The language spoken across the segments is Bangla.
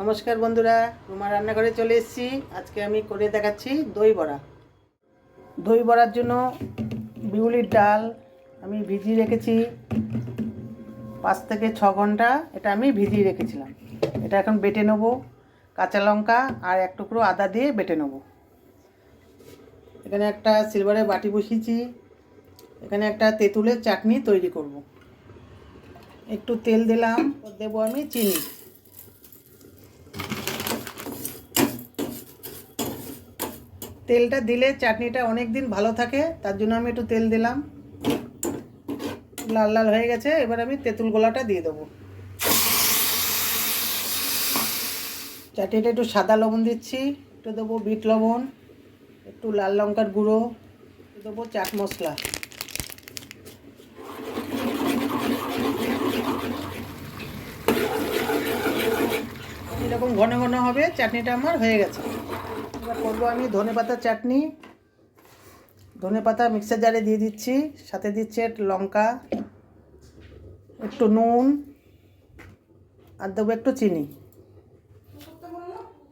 নমস্কার বন্ধুরা, রুমা রান্নাঘরে চলে এসেছি। আজকে আমি করে দেখাচ্ছি দই বড়া। দই বড়ার জন্য বিউলির ডাল আমি ভিজিয়ে রেখেছি। পাঁচ থেকে ছ ঘণ্টা এটা আমি ভিজিয়ে রেখেছিলাম। এটা এখন বেটে নেব, কাঁচা লঙ্কা আর এক টুকরো আদা দিয়ে বেটে নেব। এখানে একটা সিলভারের বাটি বসিয়েছি। এখানে একটা তেঁতুলের চাটনি তৈরি করব। একটু তেল দিলাম, দেবো আমি চিনি। তেলটা দিলে চাটনিটা অনেক দিন ভালো থাকে, তার জন্য আমি একটু তেল দিলাম। লাল লাল হয়ে গেছে, এবার আমি তেঁতুল গোলাটা দিয়ে দেবো। চাটনিটা একটু সাদা লবণ দিচ্ছি, একটু দেবো বিট লবণ, একটু লাল লঙ্কার গুঁড়ো, একটু দেবো চাট মশলা। এরকম ঘন ঘন হবে, চাটনিটা আমার হয়ে গেছে। এবার করব আমি। ধনে পাতার চাটনি। ধনে পাতা মিক্সার জারে দিয়ে দিচ্ছি। সাথে দিচ্ছে লঙ্কা, একটু নুন, আর দেবো একটু চিনি।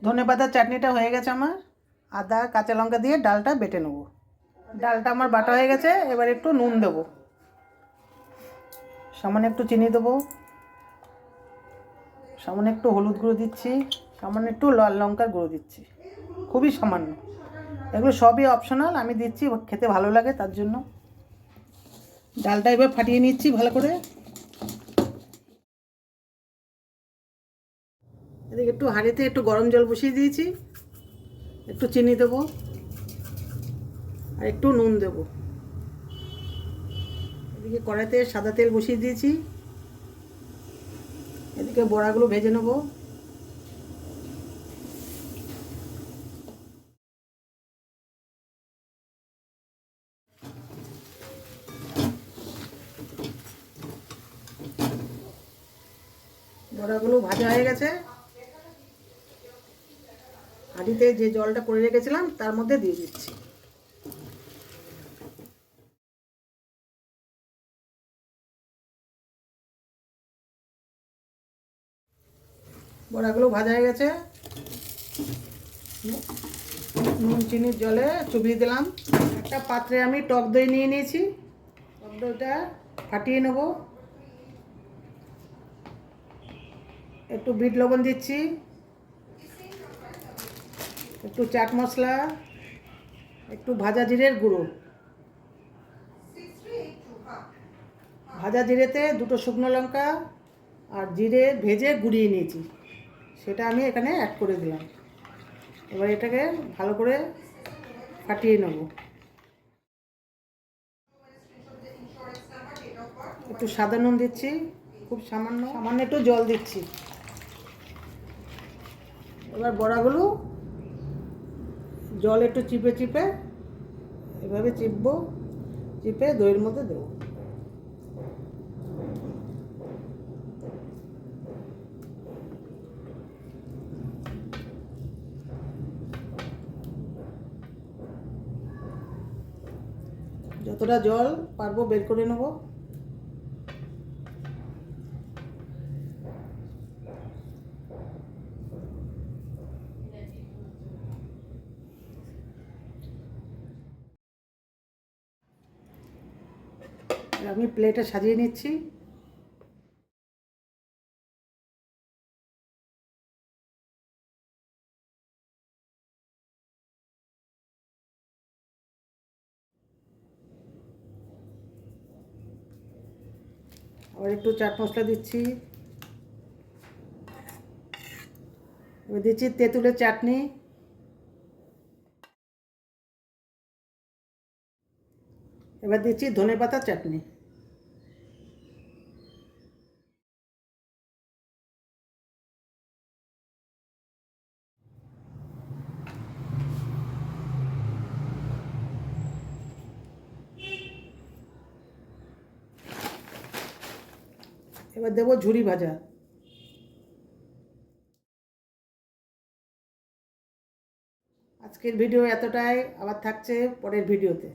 ধনে পাতার চাটনিটা হয়ে গেছে আমার। আদা, কাঁচা লঙ্কা দিয়ে ডালটা বেটে নেব। ডালটা আমার বাটা হয়ে গেছে, এবার একটু নুন দেবো। সামান্য একটু চিনি দেবো। সামান্য একটু হলুদ গুঁড়ো দিচ্ছি। সামান্য একটু লাল লঙ্কার গুঁড়ো দিচ্ছি। খুবই সামান্য। এগুলো সবই অপশনাল আমি দিচ্ছি, খেতে ভালো লাগে তার জন্য। ডালটা এবার ফাটিয়ে নিচ্ছি ভালো করে। এদিকে একটু হাঁড়িতে একটু গরম জল বসিয়ে দিয়েছি। একটু চিনি দেবো। আর একটু নুন দেবো। এদিকে কড়াইতে সাদা তেল বসিয়ে দিয়েছি। এদিকে বড়াগুলো ভেজে নেব। বড়াগুলো ভাজা হয়ে গেছে। হাঁড়িতে যে জলটা করে রেখেছিলাম, তার মধ্যে দিয়ে দিচ্ছি। বড়াগুলো ভাজা হয়ে গেছে। নুন, চিনির জলে চুবিয়ে দিলাম। একটা পাত্রে আমি টক দই নিয়ে নিয়েছি। টক দইটা ফাটিয়ে নেব। একটু বিট লবণ দিচ্ছি। একটু চাট মশলা, একটু ভাজা জিরের গুঁড়ো। ভাজা জিরেতে দুটো শুকনো লঙ্কা আর জিরে ভেজে গুঁড়িয়ে নিয়েছি। সেটা আমি এখানে অ্যাড করে দিলাম। এবার এটাকে ভালো করে ফাটিয়ে নেব। একটু সাদা নুন দিচ্ছি, খুব সামান্য। সামান্য একটু জল দিচ্ছি। এবার বড়াগুলো জল একটু চিপে চিপে এভাবে চিপবো, চিপে দইয়ের মধ্যে দেবো। যতটা জল পারব বের করে নেব। আমি প্লেটে সাজিয়ে নিচ্ছি। আবার একটু চাট মশলা দিচ্ছি। দিচ্ছি তেঁতুলের চাটনি। এবার দিচ্ছি ধনে পাতার চাটনি। এবার দেবো ঝুরি ভাজা। আজকের ভিডিও এতটাই, আবার থাকছে পরের ভিডিওতে।